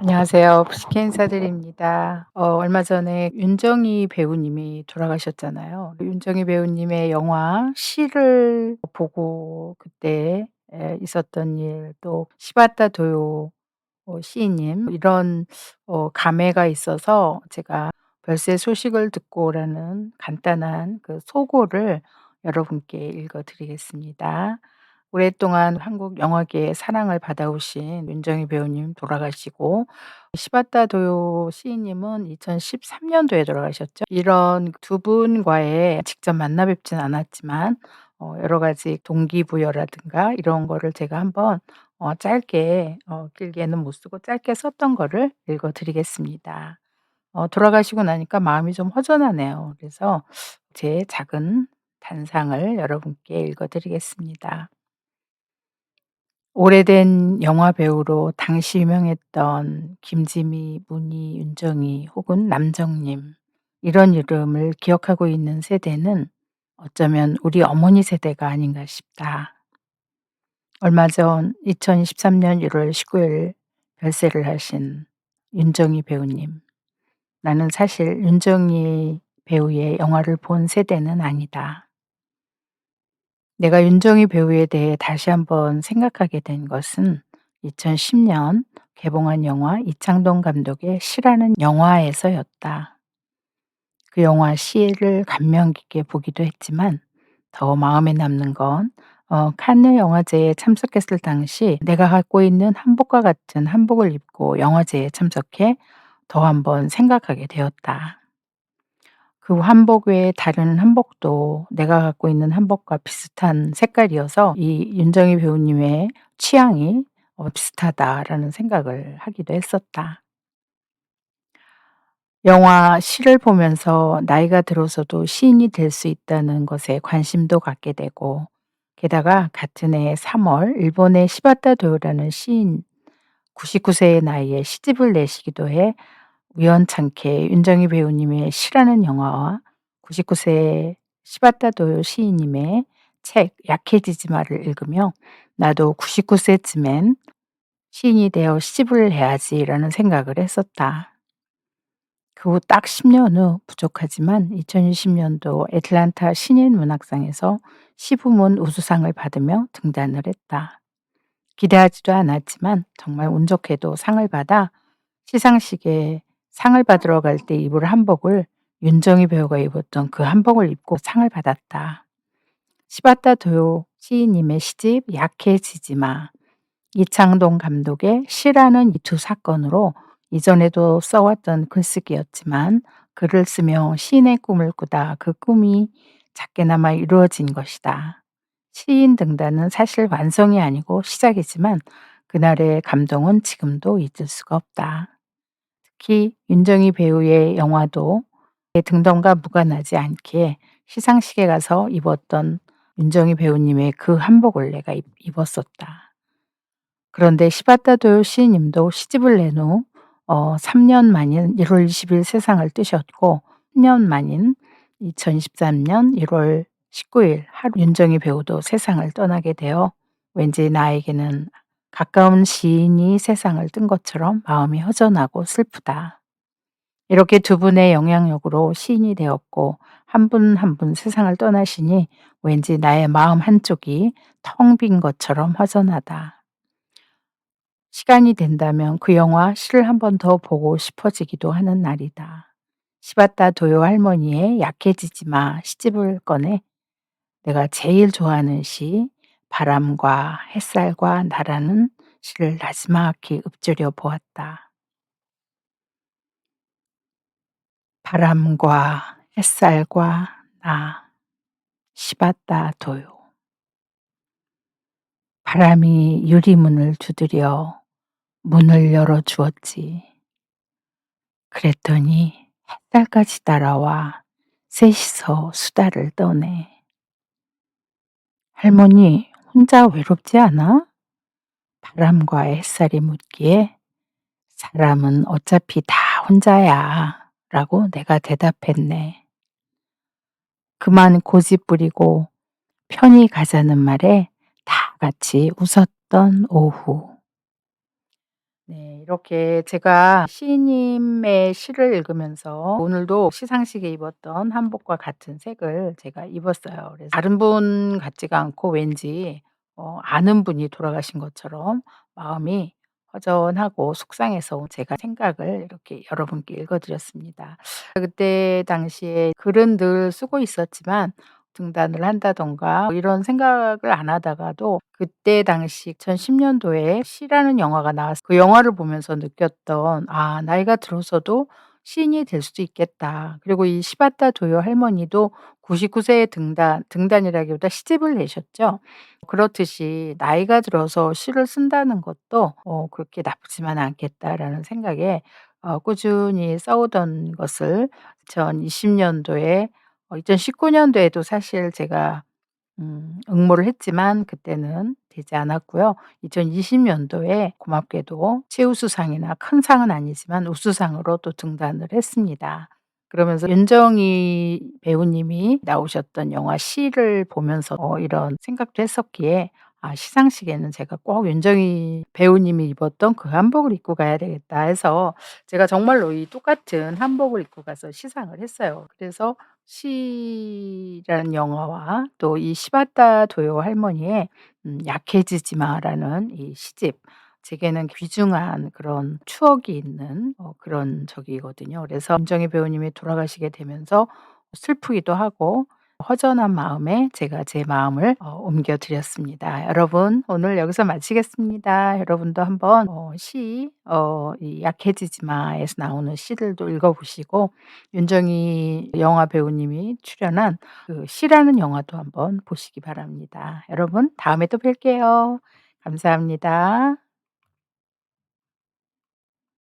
안녕하세요. 푸시케 인사드립니다. 어 얼마 전에 윤정희 배우님이 돌아가셨잖아요. 윤정희 배우님의 영화 시를 보고 그때 에 있었던 일 또 시바타 도요 어 시인님 이런 어 감회가 있어서 제가 "별세 소식을 듣고"라는 간단한 그 소고를 여러분께 읽어 드리겠습니다. 오랫동안 한국 영화계의 사랑을 받아오신 윤정희 배우님 돌아가시고 시바타 도요 시인님은 2013 년도에 돌아가셨죠. 이런 두 분과의 직접 만나 뵙진 않았지만 어 여러 가지 동기부여라든가 이런 거를 제가 한번 어 짧게 어 길게는 못 쓰고 짧게 썼던 거를 읽어 드리겠습니다. 어 돌아가시고 나니까 마음이 좀 허전하네요. 그래서 제 작은 단상을 여러분께 읽어 드리겠습니다. 오래된 영화 배우로 당시 유명했던 김지미, 문희, 윤정희 혹은 남정님 이런 이름을 기억하고 있는 세대는 어쩌면 우리 어머니 세대가 아닌가 싶다. 얼마 전 2023년 1월 19일 별세를 하신 윤정희 배우님. 나는 사실 윤정희 배우의 영화를 본 세대는 아니다. 내가 윤정희 배우에 대해 다시 한번 생각하게 된 것은 2010년 개봉한 영화 이창동 감독의 시라는 영화에서였다. 그 영화 시를 감명 깊게 보기도 했지만 더 마음에 남는 건 어 칸느 영화제에 참석했을 당시 내가 갖고 있는 한복과 같은 한복을 입고 영화제에 참석해 더 한번 생각하게 되었다. 그 한복 외에 다른 한복도 내가 갖고 있는 한복과 비슷한 색깔이어서 이 윤정희 배우님의 취향이 어 '비슷하다.'라는 생각을 하기도 했었다. 영화 시를 보면서 나이가 들어서도 시인이 될 수 있다는 것에 관심도 갖게 되고 게다가 같은 해 3월 일본의 시바타 도요라는 시인 99 세의 나이에 시집을 내시기도 해 우연찮게 윤정희 배우님의 시라는 영화와 99 세의 시바타 도요 시인님의 책 약해지지 마를 읽으며 '나도 99 세쯤엔 시인이 되어 시집을 내야지.'라는 생각을 했었다. 그 후 딱 10년 후 부족하지만 2020 년도 애틀랜타 신인 문학상에서 시부문 우수상을 받으며 등단을 했다. 기대하지도 않았지만 정말 운 좋게도 상을 받아 시상식에 상을 받으러 갈 때 입을 한복을 윤정희 배우가 입었던 그 한복을 입고 상을 받았다. 시바타 도요 시인님의 시집 약해지지 마. 이창동 감독의 시라는 이 두 사건으로 이전에도 써왔던 글쓰기였지만 글을 쓰며 시인의 꿈을 꾸다 그 꿈이 작게나마 이루어진 것이다. 시인 등단은 사실 완성이 아니고 시작이지만 그날의 감동은 지금도 잊을 수가 없다. 특히 윤정희 배우의 영화도 내 등덤과 무관하지 않게 시상식에 가서 입었던 윤정희 배우님의 그 한복을 내가 입 입었었다. 그런데 시바타 도요 시인님도 시집을 낸후 어 3년 만인 1월 20일 세상을 뜨셨고 10년 만인 2023년 1월 19일 하루 윤정희 배우도 세상을 떠나게 되어 왠지 나에게는 가까운 시인이 세상을 뜬 것처럼 마음이 허전하고 슬프다. 이렇게 두 분의 영향력으로 시인이 되었고 한분 한분 세상을 떠나시니 왠지 나의 마음 한쪽이 텅 빈 것처럼 허전하다. 시간이 된다면 그 영화 시를 한 번 더 보고 싶어지기도 하는 날이다. 시바타 도요 할머니의 약해지지 마 시집을 꺼내 내가 제일 좋아하는 시 바람과 햇살과 나라는 시를 나지막히 읊조려 보았다. 바람과 햇살과 나 시바타 도요. 바람이 유리문을 두드려 문을 열어 주었지. 그랬더니 햇살까지 따라와 셋이서 수다를 떠네. 할머니, 혼자 외롭지 않아? 바람과 햇살이 묻기에 사람은 어차피 다 혼자야. 라고 내가 대답했네. 그만 고집 부리고 편히 가자는 말에 다 같이 웃었던 오후. 네. 이렇게 제가 시인님의 시를 읽으면서 오늘도 시상식에 입었던 한복과 같은 색을 제가 입었어요. 그래서 다른 분 같지가 않고 왠지 어 아는 분이 돌아가신 것처럼 마음이 허전하고 속상해서 제가 생각을 이렇게 여러분께 읽어 드렸습니다. 그때 당시에 글은 늘 쓰고 있었지만 등단을 한다든가 뭐 이런 생각을 안 하다가도 그때 당시 2010 년도에 시라는 영화가 나와서 그 영화를 보면서 느꼈던 '아 나이가 들어서도 시인이 될 수도 있겠다.' 그리고 이 시바타 도요 할머니도 99 세에 등단 등단이라기보다 시집을 내셨죠. 그렇듯이 '나이가 들어서 시를 쓴다는 것도 어 그렇게 나쁘지만은 않겠다.'라는 생각에 어 꾸준히 써 오던 것을 2020 년도에 어 2019 년도에도 사실 제가 음 응모를 했지만 그때는 되지 않았고요. 2020 년도에 고맙게도 최우수상이나 큰 상은 아니지만 우수상으로 또 등단을 했습니다. 그러면서 윤정희 배우님이 나오셨던 영화 시를 보면서 어 이런 생각도 했었기에 '아 시상식에는 제가 꼭 윤정희 배우님이 입었던 그 한복을 입고 가야 되겠다.' 해서 제가 정말로 이 똑같은 한복을 입고 가서 시상을 했어요. 그래서 시라는 영화와 또 이 시바타 도요 할머니의 음 약해지지 마라는 이 시집 제게는 귀중한 그런 추억이 있는 어 그런 저기거든요. 그래서 윤정희 배우님이 돌아가시게 되면서 슬프기도 하고 허전한 마음에 제가 제 마음을 어 옮겨 드렸습니다. 여러분 오늘 여기서 마치겠습니다. 여러분도 한번 어 시 어 이 약해지지 마에서 나오는 시들도 읽어 보시고 윤정희 영화 배우님이 출연한 그 시라는 영화도 한번 보시기 바랍니다. 여러분 다음에 또 뵐게요. 감사합니다.